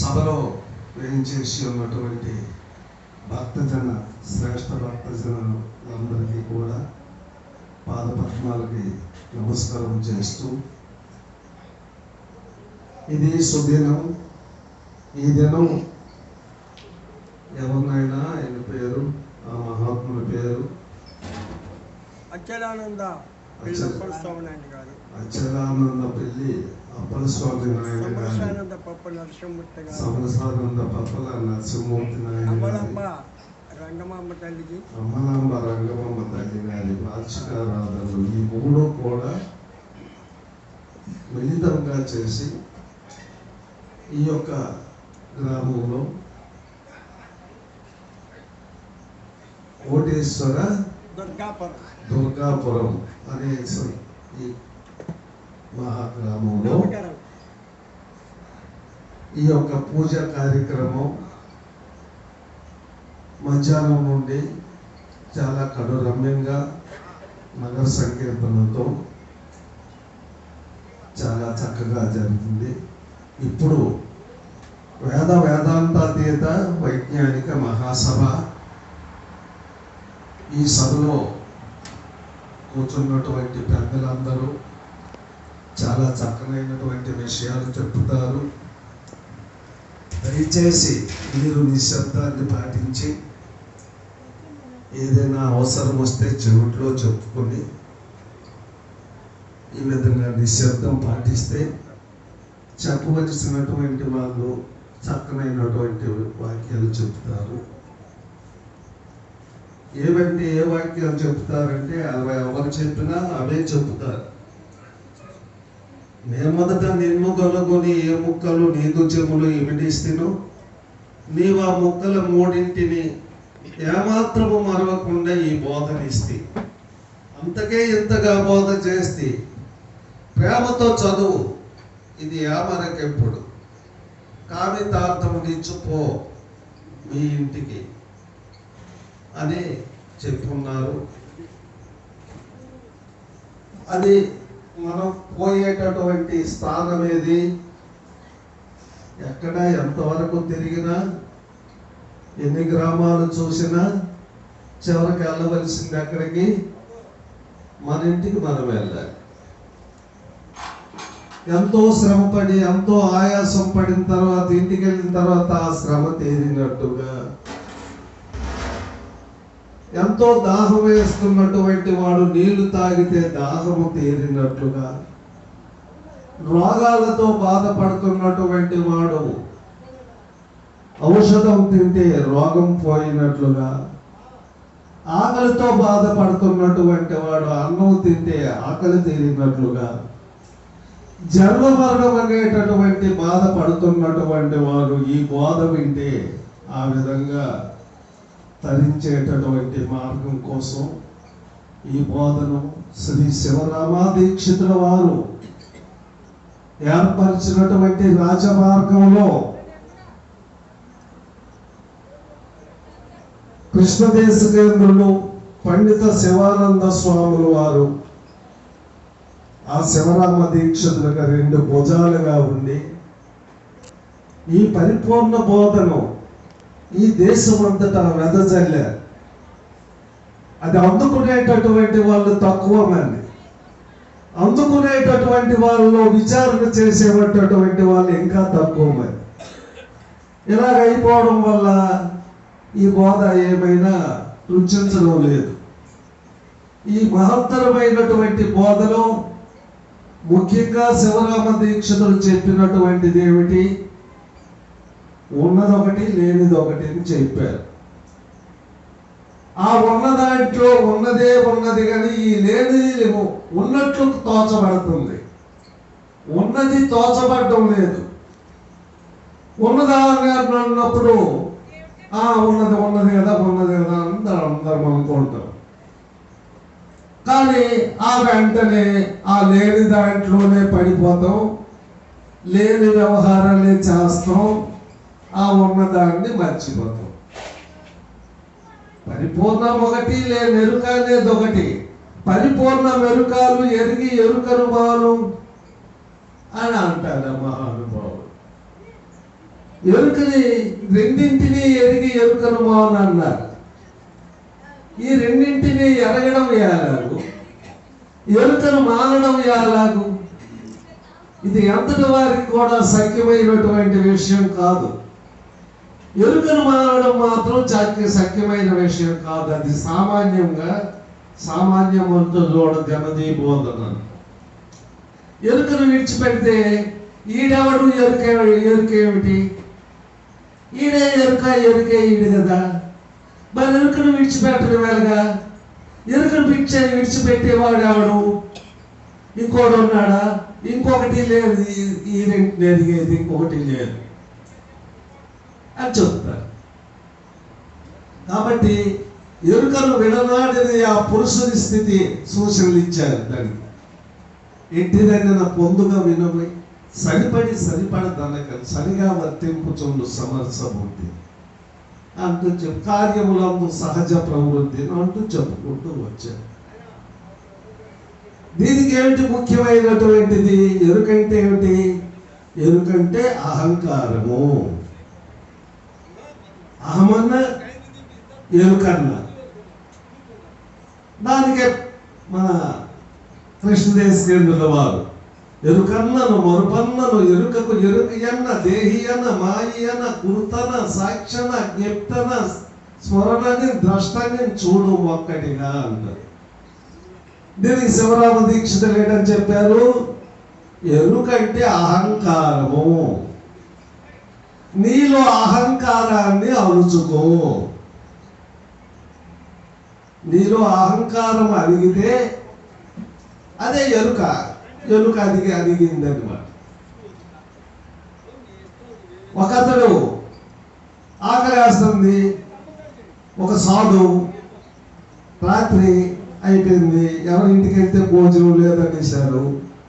సభలో వేయించేసి ఉన్నటువంటి భక్తజన శ్రేష్ఠ భక్తజనులందరికీ కూడా పాదపద్మాలకి నమస్కారం చేస్తూ ఇది సుదినం. ఈ దినం ఎవరినైనా ఆయన పేరు ఆ మహాత్ముల పేరు. అచ్చలానంద పిల్లప్పటి స్వామినాయుడు గారు. అచ్చలానంద పెళ్ళి అప్పల స్వామి నాయన సమరసానంద పప్ప నరసింహమూర్తి పప్పల నరసింహమూర్తి నాయన గారి. రంగమాంబ తల్లికి. తల్లి గారి వార్షికారాధనలు ఈ మూడు కూడా మిళితంగా చేసి ఈ యొక్క గ్రామంలో కోటేశ్వర దుర్గాపురం. దుర్గాపురం. అనే ఈ మహాగ్రామంలో ఈ యొక్క పూజ కార్యక్రమం మధ్యాహ్నం నుండి చాలా కడు రమ్యంగా నగర సంకీర్తనతో చాలా చక్కగా జరుగుతుంది. ఇప్పుడు వేద వేదాంతాతీత వైజ్ఞానిక మహాసభ ఈ సభలో కూర్చున్నటువంటి పెద్దలందరూ చాలా చక్కనైనటువంటి విషయాలు చెప్తారు దయచేసి మీరు నిశ్శబ్దాన్ని పాటించి ఏదైనా అవసరం వస్తే చెవిట్లో చెప్పుకొని ఈ విధంగా నిశ్శబ్దం పాటిస్తే చెప్పవలసినటువంటి వాళ్ళు చక్కనైనటువంటి వాక్యాలు చెప్తారు ఏవంటే ఏ వాక్యాలు చెప్తారంటే అవి ఎవరు చెప్పినా అవే చెప్తారు. నే మొదట నిన్ను కనుగొని ఏ ముక్కలు నీకు చెములు ఇమిడిస్తేను నీవు ఆ ముక్కల మూడింటిని ఏమాత్రము మరవకుండా ఈ బోధనిస్తే అంతకే ఇంతగా బోధ చేస్తే ప్రేమతో చదువు. ఇది ఏమరకెప్పుడు కామితార్థము నిచ్చుకో మీ ఇంటికి. అని చెప్పున్నారు అది మనం పోయేటటువంటి స్థానం ఏది? ఎక్కడ ఎంతవరకు తిరిగినా ఎన్ని గ్రామాలు చూసినా చివరికి వెళ్ళవలసింది ఎక్కడికి? మన ఇంటికి మనం వెళ్ళాలి. ఎంతో శ్రమపడి ఎంతో ఆయాసం పడిన తర్వాత ఇంటికి వెళ్ళిన తర్వాత ఆ శ్రమ తీరినట్టుగా ఎంతో దాహం వేస్తున్నటువంటి వాడు నీళ్ళు తాగితే దాహము తీరినట్లుగా. రోగాలతో బాధపడుతున్నటువంటి వాడు ఔషధం తింటే రోగం పోయినట్లుగా. ఆకలితో బాధపడుతున్నటువంటి వాడు అన్నం తింటే ఆకలి తీరినట్లుగా. జన్మ మరణం అనేటటువంటి బాధపడుతున్నటువంటి వాడు ఈ బోధ వింటే ఆ విధంగా తరించేటటువంటి మార్గం కోసం ఈ బోధను శ్రీ శివరామాదీక్షితుల వారు ఏర్పరిచినటువంటి రాజమార్గంలో కృష్ణదేశకేంద్రులు పండిత శివానంద స్వాములు వారు ఆ శివరామ దీక్షితులుగా రెండు భుజాలుగా ఉండి ఈ పరిపూర్ణ బోధను ఈ దేశం అంతటా వెదజల్లారు అది అందుకునేటటువంటి వాళ్ళు తక్కువ మంది. అందుకునేటటువంటి వాళ్ళలో విచారణ చేసేటటువంటి వాళ్ళు ఇంకా తక్కువ మంది. ఇలాగ అయిపోవడం వల్ల ఈ బోధ ఏమైనా రుచించడం లేదు. ఈ మహత్తరమైనటువంటి బోధలో ముఖ్యంగా శివరామ దీక్షితులు చెప్పినటువంటిది ఏమిటి? ఉన్నదొకటి లేనిదొకటి అని చెప్పారు. ఆ ఉన్న దాంట్లో ఉన్నదే ఉన్నది కానీ ఈ లేనిది ఉన్నట్లు తోచబడుతుంది. ఉన్నది తోచబడటం లేదు. ఉన్నదాగా అన్నప్పుడు ఆ ఉన్నది ఉన్నది కదా ఉన్నది కదా అందరం అందరం అనుకుంటాం. కానీ ఆ వెంటనే ఆ లేని దాంట్లోనే పడిపోతాం. లేని వ్యవహారాలే చేస్తాం. ఆ ఉన్నదాన్ని మర్చిపోతాం. పరిపూర్ణం ఒకటి లే మెరుక అనేది ఒకటి. పరిపూర్ణ మెరుకాలు ఎరిగి ఎరుకను బాను అని అంటారు మహానుభావుడు. ఎరుకని రెండింటినీ ఎరిగి ఎరుకను బాను అన్నారు. ఈ రెండింటినీ ఎరగడం ఎలాగు? ఎరుకను మానడం ఎలాగు? ఇది ఎంతటి వారికి కూడా సఖ్యమైనటువంటి విషయం కాదు. ఎరుకను మారడం మాత్రం చాక్య సఖ్యమైన విషయం కాదు. అది సామాన్యంగా సామాన్యమంతో చూడ గనది బోధన ఎరుకను విడిచిపెడితే ఈడెవడు? ఎరుక ఎరుకేమిటి ఈడే ఎరుక ఎరుకే ఈడు కదా. మరి ఎరుకను విడిచిపెట్టడం ఎలాగా ఎరుకను పిచ్చే విడిచిపెట్టేవాడు ఎవడు ఇంకోటి ఉన్నాడా? ఇంకొకటి లేదు. ఈ- ఈ రెంటిని ఇంకొకటి లేదు. అని చెప్తారు కాబట్టి ఎరుకను విడనాడిన ఆ పురుషుని స్థితి సూచనలు ఇచ్చారు దానికి. ఎట్టిదైనా పొందుగా వినబోయి సరిపడి సరిపడదనక సరిగా వర్తింపుచుండు సమరస బుద్ధి అంటూ చెప్పు కార్యములందు సహజ ప్రవృత్తి అంటూ చెప్పుకుంటూ వచ్చారు. దీనికి ఏమిటి ముఖ్యమైనటువంటిది? ఎరుకంటే ఏమిటి? ఎరుకంటే అహంకారము. అహమన్న ఎరుకన్న దానికే మన కృష్ణదేశకేంద్రుల వారు. ఎరుకన్నను మరుపన్నను ఎరుకకు ఎరుకయన్న దేహియన మాయన కుర్తన సాక్షణ జ్ఞప్తన స్మరణని ద్రష్టని చూడు ఒక్కటిగా అంటారు. దీనికి శివరామ దీక్షితులు ఏంటని చెప్పారు. ఎరుకంటే అహంకారము. నీలో అహంకారాన్ని అణుచుకో. నీలో అహంకారం అడిగితే అదే ఎలుక. ఎలుక అదిగి అడిగింది అనమాట ఒకతడు ఆకలేస్తుంది ఒక సాధు రాత్రి అయిపోయింది ఎవరింటికి వెళ్తే భోజనం లేదనేశారు.